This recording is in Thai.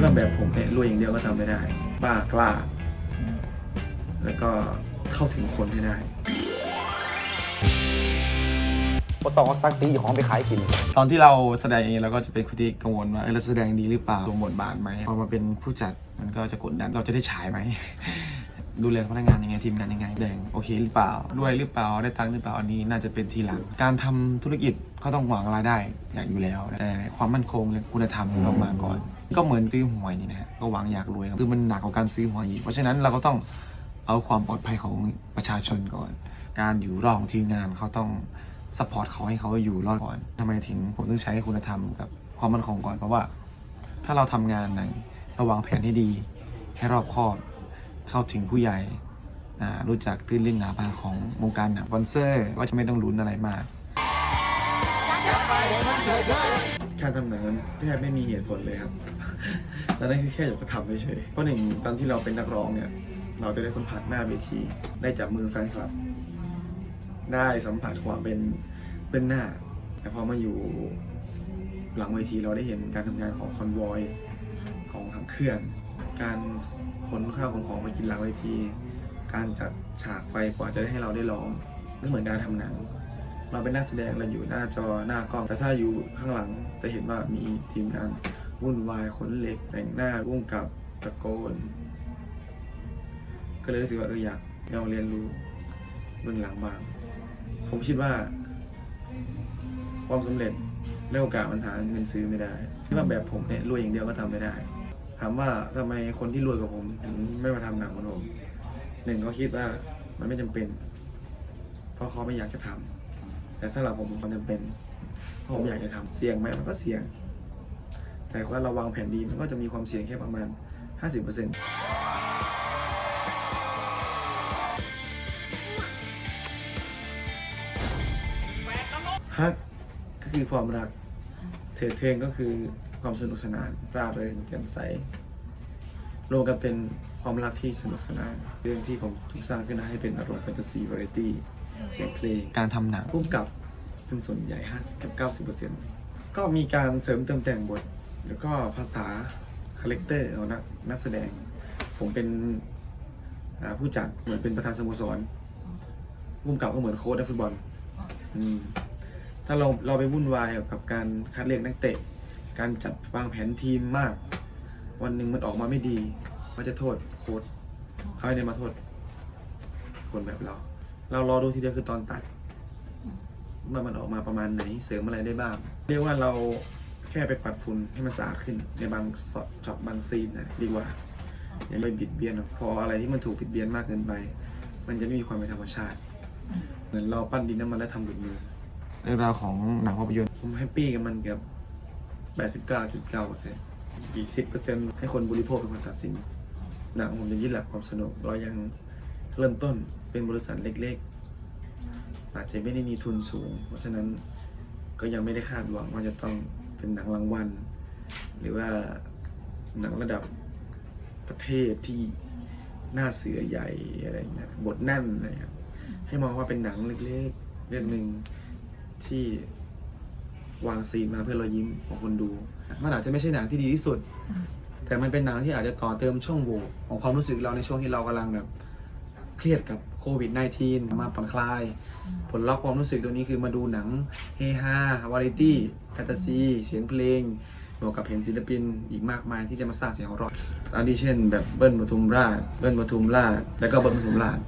แบบผมเนี่ยรวยอย่างเดียวก็ทำไม่ได้ บ้ากล้า แล้วก็เข้าถึงคนให้ได้ก็ต้องเอาซักซีอยู่ของไปขายกิน ตอนที่เราแสดงเองเราก็จะเป็นคนที่กังวลว่าเอ้ยเราแสดงดีหรือเปล่าตรงบทบาทไหมพอมาเป็นผู้จัดมันก็จะกดดันเราจะได้ฉายไหม ดูแลพนักงานยังไงทีมงานยังไงแดงโอเคหรือเปล่าด้วยหรือเปล่าได้ตังค์หรือเปล่าอันนี้น่าจะเป็นทีหลัง การทำธุรกิจก็ต้องหวังรายได้อย่างอยู่แล้ว แต่ความมั่นคงและคุณธรรมก็ต้องมาก่อน ก็เหมือนซื้อหวยนี่นะฮะก็หวังอยากรวยคือมันหนักกว่าการซื้อหวยอีกเพราะฉะนั้นเราก็ต้องเอาความปลอดภัยของประชาชนก่อน การอยู่รอดของทีมงานเขาต้องสปอร์ตเขาให้เขาอยู่รอดก่อนทำไมถึงผมต้องใช้คุณธรรมกับความมั่นคงก่อนเพราะว่า ถ้าเราทำงานไหนราวางแผนให้ดี ให้รอบคอบ เข้าถึงผู้ใหญ่รู้จักตื้นลึกหนาบางของวงการหนังสปอนเซอร์ ก็จะไม่ต้องลุ้นอะไรมากการทำหนังนั้นแทบไม่มีเหตุผลเลยครับ แล้วนั่นคือแค่อยากจะทำเฉยเพราะหนึ่งตอนที่เราเป็นนักร้องเนี่ย เราจะได้สัมผัสหน้าเวที ได้จับมือแฟนคลับ ได้สัมผัสความเป็นเป็นหน้า แต่พอมาอยู่หลังเวทีเราได้เห็นการทำงานของคอนวอยของทางเครื่อง การ ขนข้าวขนของไปกินหลังเวที การจัดฉากไฟกว่าจะได้ให้เราได้ร้องไม่เหมือนการทำหนังเราเป็นนักแสดงเราอยู่หน้าจอหน้ากล้อง แต่ถ้าอยู่ข้างหลังจะเห็นว่ามีทีมงานวุ่นวายขนเหล็กแต่งหน้ารุ่งกับตะโกน ก็เลยรู้สึกว่าเอออยากลองเรียนรู้เบื้องหลังบ้างผมคิดว่า ความสำเร็จและโอกาสมันหาเงินซื้อไม่ได้ที่ว่าแบบผมเนี่ยรวยอย่างเดียวก็ทำไม่ได้ ถามว่าทำไมคนที่รวยกว่าผมถึงไม่มาทำหนังเหมือนผมหนึ่งเขาคิดว่ามันไม่จำเป็น เพราะเขาไม่อยากจะทำแต่สำหรับผมมันจำเป็นเพราะผมอยากจะทำเสี่ยงไหมมันก็เสี่ยง แต่ว่าเราวางแผนดีมันก็จะมีความเสี่ยงแค่ประมาณ 50%ฮักก็คือความรัก เถิดเทิงก็คือ ความสนุกสนานราบเริงแจ่มใสรวมกันเป็นความรักที่สนุกสนาน เรื่องที่ผมถูกสร้างขึ้นมาให้เป็นอารมณ์แฟนตาซีวาไรตี้เสียงเพลง การทำหนังพุ่มกับเป็นส่วนใหญ่50กับ 90%ก็มีการเสริมเติมแต่งบท แล้วก็ภาษาคาแรคเตอร์ของนักนักแสดง ผมเป็นอ่าผู้จัดเหมือนเป็นประธานสโมสรพุ่มกับก็เหมือนโค้ชนักฟุตบอลอืมถ้าเราเราไปวุ่นวายกับการคัดเลือกนักเตะ การจัดวางแผนทีมมาก วันหนึ่งมันออกมาไม่ดีก็จะโทษโค้ชเขาไม่ได้มาโทษ คนแบบเรา เรารอดูทีเดียวคือตอนตัดว่ามันออกมาประมาณไหนเสริมอะไรได้บ้าง เรียกว่าเราแค่ไปปัดฝุ่นให้มันสะอาดขึ้น ในบางช็อตบางซีนนะดีกว่าอย่าไปบิดเบียนหรอกพออะไรที่มันถูกบิดเบียนมากเกินไป มันจะไม่มีความเป็นธรรมชาติ เหมือนเราปั้นดินน้ำมันแล้วทำหลุดมือเรื่องราวของหนังภาพยนตร์ผมแฮปปี้กับมันเกือบ 89.9%อีก 10%ให้คนบริโภคเป็นคนตัดสินหนังผมยังยึดหลักความสนุกเรายังเริ่มต้นเป็นบริษัทเล็กๆ อาจจะไม่ได้มีทุนสูง เพราะฉะนั้นก็ยังไม่ได้คาดหวังว่าจะต้องเป็นหนังรางวัล หรือว่าหนังระดับประเทศที่หน้าเสือใหญ่อะไรเงี้ยบทแน่นอะไรเงี้ยให้มองว่าเป็นหนังเล็กๆ เรื่องหนึ่งที่ วางซีนมาเพื่อรอยยิ้มของคนดูมันอาจจะไม่ใช่หนังที่ดีที่สุด แต่มันเป็นหนังที่อาจจะต่อเติมช่องโหว่ของความรู้สึกเราในช่วงที่เรากำลังแบบเครียดกับโควิด -19 มาผ่อนคลาย ผลลัพธ์ความรู้สึกตัวนี้คือมาดูหนังเฮฮาวาไรตี้แฟนตาซีเสียงเพลงบวกกับเห็นศิลปินอีกมากมายที่จะมาสร้างเสียงของเราอันที่เช่น แบบเบิ้ลปทุมราชเบิ้ลปทุมราชแล้วก็เบิ้ลปทุมราช